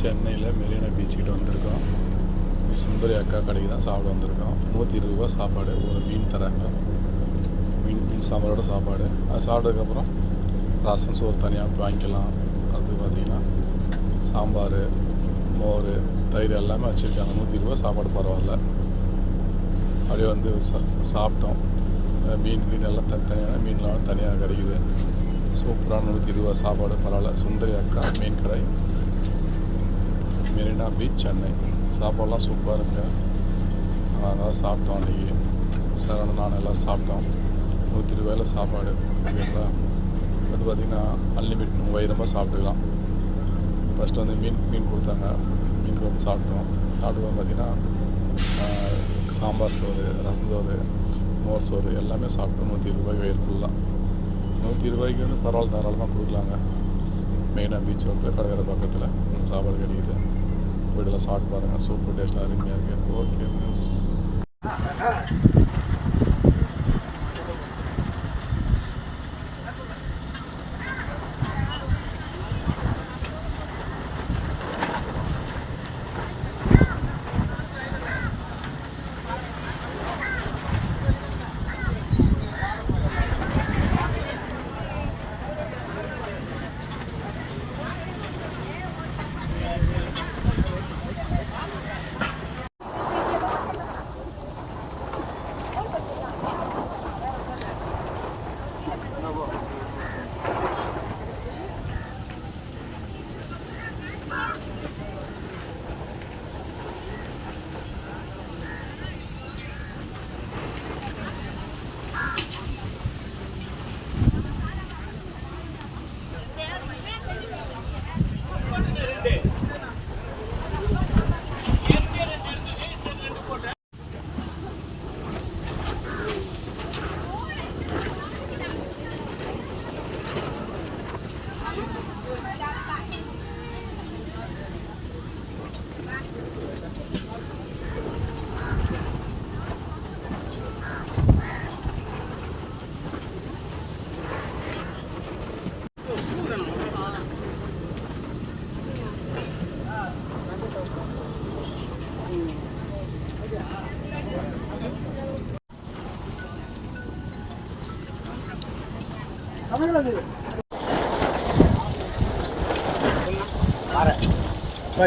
சென்னையில் மெரினா பீச்சுக்கிட்ட வந்திருக்கோம். சுந்தரி அக்கா கடைக்கு தான் சாப்பிட வந்திருக்கோம். நூற்றி இருபது ரூபா சாப்பாடு ஒரு மீன் தராங்க. மீன் மீன் சாம்பாரோட சாப்பாடு. அது சாப்பிட்டதுக்கப்புறம் ரசம் சோறு தனியாக வாங்கிக்கலாம். அடுத்து பார்த்திங்கன்னா சாம்பார் மோர் தயிர் எல்லாமே வச்சுருக்காங்க. நூற்றி இருபது சாப்பாடு பரவாயில்ல. அப்படியே வந்து சா சாப்பிட்டோம். மீன் மீன் எல்லாம் தனித்தனியான மீன்லாம் தனியாக கிடைக்குது. சூப்பரான நூற்றி இருபது சாப்பாடு பரவாயில்ல. சுந்தரி அக்கா மீன் கடை. மெரினா பீச் சென்னை. சாப்பாடெலாம் சூப்பராக இருக்கு. அதனால் சாப்பிட்டோம் அன்றைக்கி சரவணன் நான் எல்லோரும் சாப்பிட்டோம். நூற்றி ரூபாயில் சாப்பாடு ஓகேங்களா? அது பார்த்திங்கன்னா அன்லிமிட் உயரமாக சாப்பிட்டுக்கலாம். ஃபஸ்ட்டு வந்து மீன் மீன் கொடுத்தாங்க. மீன் குழம்பு சாப்பிட்டோம். சாப்பிடுவோம் பார்த்திங்கன்னா சாம்பார் சோறு ரசம் சோறு மோர் சோறு எல்லாமே சாப்பிட்டோம். நூற்றி இருபது ரூபாய் வயிறு ஃபுல்லாக நூற்றி ரூபாய்க்கு வந்து பரவாயில்ல தாராளமாக கொடுக்கலாங்க. மெயினாக பீச் ஒருத்தர் கடற்கரை பக்கத்தில். சாப்பாடு கிடைக்குது. வீடெல்லாம் சாப்பிட்டு பாருங்கள் சூப்பர் டேஸ்ட்லாம் அருமையாக இருக்குது ஓகே மிஸ்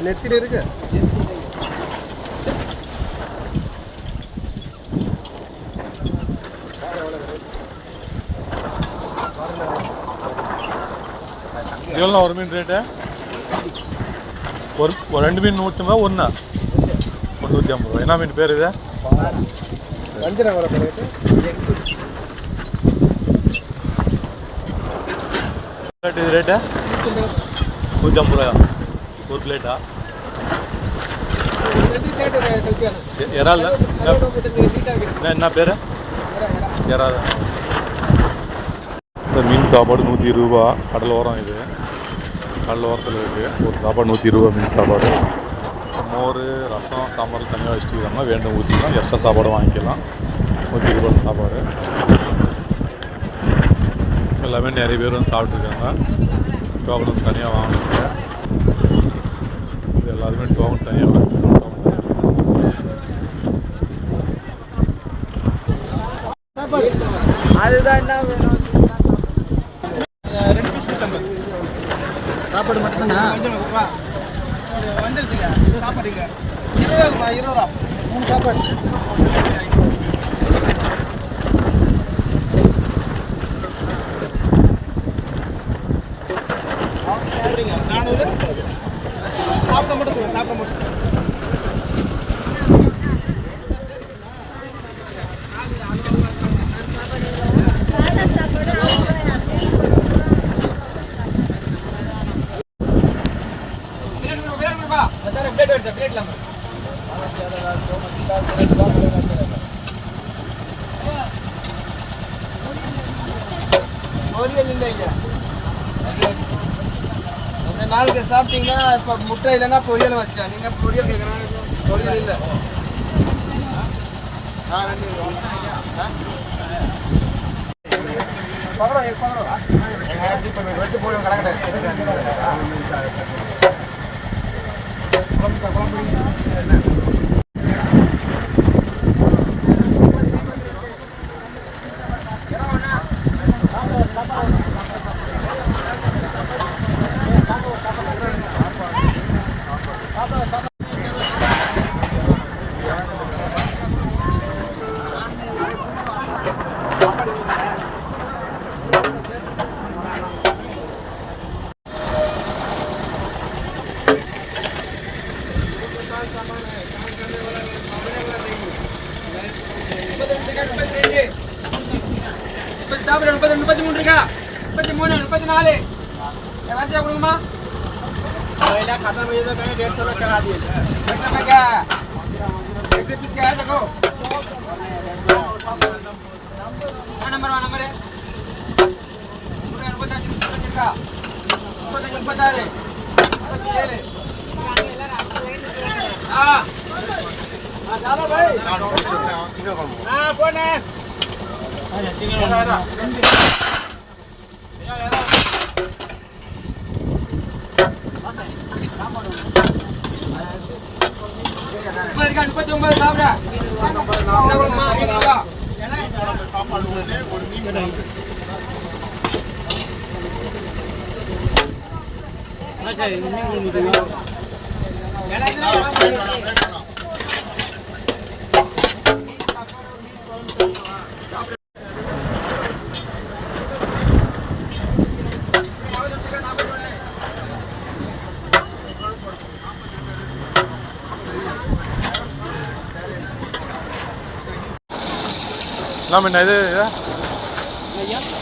நெத்தில இருக்கு எவ்வளோ ஒரு மீன் ரேட்டு ஒரு ஒரு ரெண்டு மீன் நூற்றம்பா ஒன்றா ஒரு நூற்றி ஐம்பது ரூபா. என்ன மீன் பேர் இது? வஞ்சன வர ரேட்டு இது ரேட்டு நூற்றி ஐம்பது ரூபாயா? ஒரு பிளேட்டா இறால் என்ன பேர்? இறால் இந்த மீன் சாப்பாடு நூற்றி இருபது ரூபா கடல் ஓரம் இது. கடல் ஓரத்தில் இருக்குது ஒரு சாப்பாடு நூற்றி இருபது மீன் சாப்பாடு. மோர் ரசம் சாம்பார் தனியாக வச்சுட்டுக்கிறோம்னா வேண்டும் ஊற்றிக்கலாம் எக்ஸ்ட்ரா சாப்பாடு வாங்கிக்கலாம். நூற்றி இருபது சாப்பாடு. எல்லாமே நிறைய பேர் வந்து சாப்பிட்ருக்காங்க டோக்கன் தனியாக வாங்கணுங்க. இது எல்லாருமே டோக்கன் தனியாக தனியாக அதுதான் என்ன வேணும்? ரெண்டு பீஸ் சாப்பாடு மட்டும்தானா? வந்துருச்சுங்க சாப்பாடுங்க இருபது ரூபா இருபது ரூபா. மூணு சாப்பாடு. நானூறு. சாப்பிட மட்டும் சொல்லுங்க சாப்பிட மட்டும். நாளைக்கு சாப்பிட்டீங்கன்னா இப்போ முட்டை இல்லைன்னா பொரியல் வச்சா. நீங்கள் பொரியல் கேட்குறாங்க பொரியல் இல்லை. ஆ நன்றி பகரம் பகரம் வெட்டு போய் கிடக்கட்டேன் முப்பத்தி ரெண்டு முப்பத்தி மூணு இருக்கா? முப்பத்தி மூணு முப்பத்தி நாலு. வரிசையாக கொடுங்கம்மா நம்பர் நம்பரு முப்பத்தஞ்சு முப்பத்தஞ்சு இருக்கா? முப்பத்தஞ்சு முப்பத்தாறு. முப்பத்தி ஏழு ஆ போனேன். முப்பத்தி ஒன்பது சாப்பிட. ஒரு மீன் சரி என்ன மீன் இது? இது?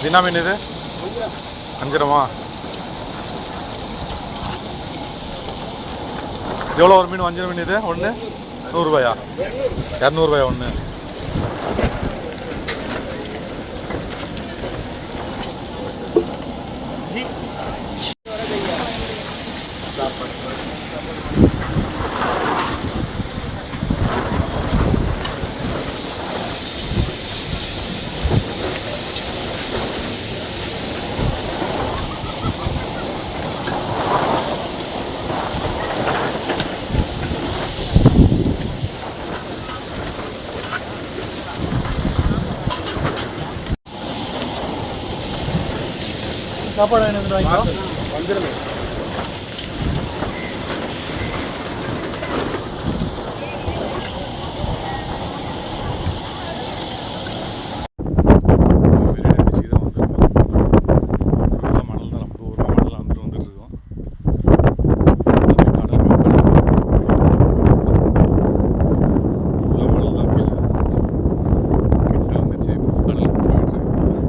என்ன மீன் இது? அஞ்சிரமா எவ்வளோ ஒரு மீன் வஞ்சிரம் மீன் இது? ஒன்று நூறுரூபாயா இரநூறுபாயா ஒன்று சாப்பாடு என்ன வாங்கிக்கோ மணல் தான் நம்ம ஊர் மணல் வந்துட்டு வந்துட்டு இருக்கோம் ஃபுல்லாக மணல் தான் கீழே கிட்ட வந்துச்சு கடல் போயிட்டு இருக்கு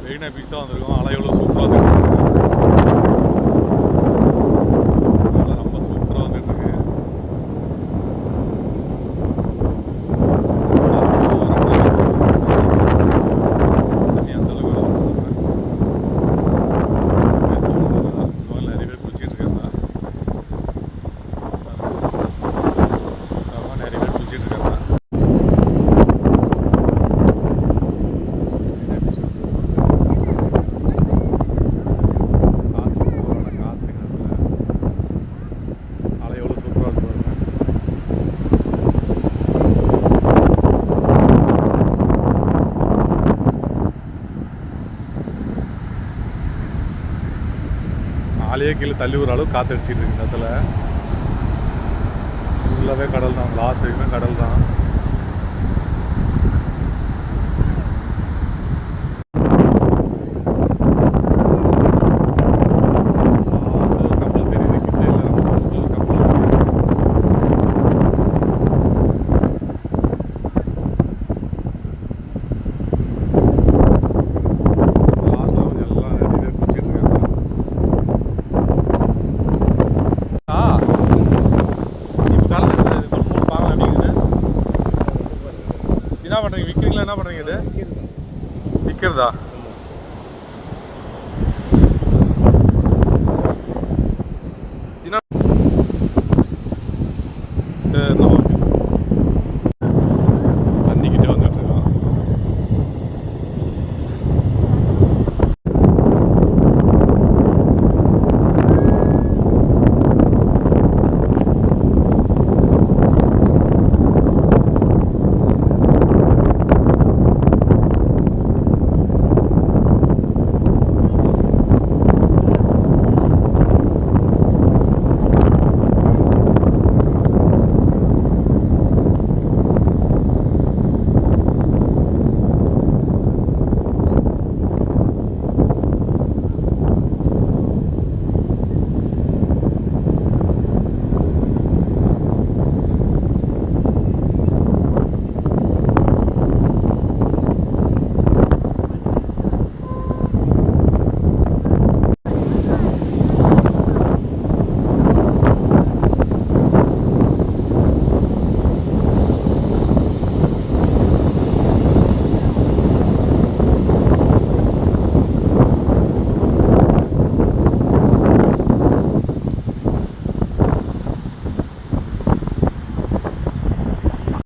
மெரினா பீச் தான் வந்திருக்கோம் அலை எவ்வளோ சூப்பராக வந்துட்டு அலை ரொம்ப சூப்பராக வந்துட்டு இருக்கு தண்ணி அந்த அளவுக்கு வரல. பேச முடியல. இந்த மாதிரி நிறைய பேர் குளிச்சிட்டு இருக்காங்க ஆமா, நிறைய பேர் குளிச்சிட்டு இருக்காங்க காற்று போராட காற்று நேரத்தில் அலை எவ்வளோ சூப்பராக இருக்கு பாருங்க ஆளையே கீழே தள்ளி ஒரு அளவு காற்று அடிச்சிட்டு இருக்கு இந்த இடத்துல. ஃபுல்லாகவே கடல் தான் லாஸ்ட் வரைக்குமே கடல் தான்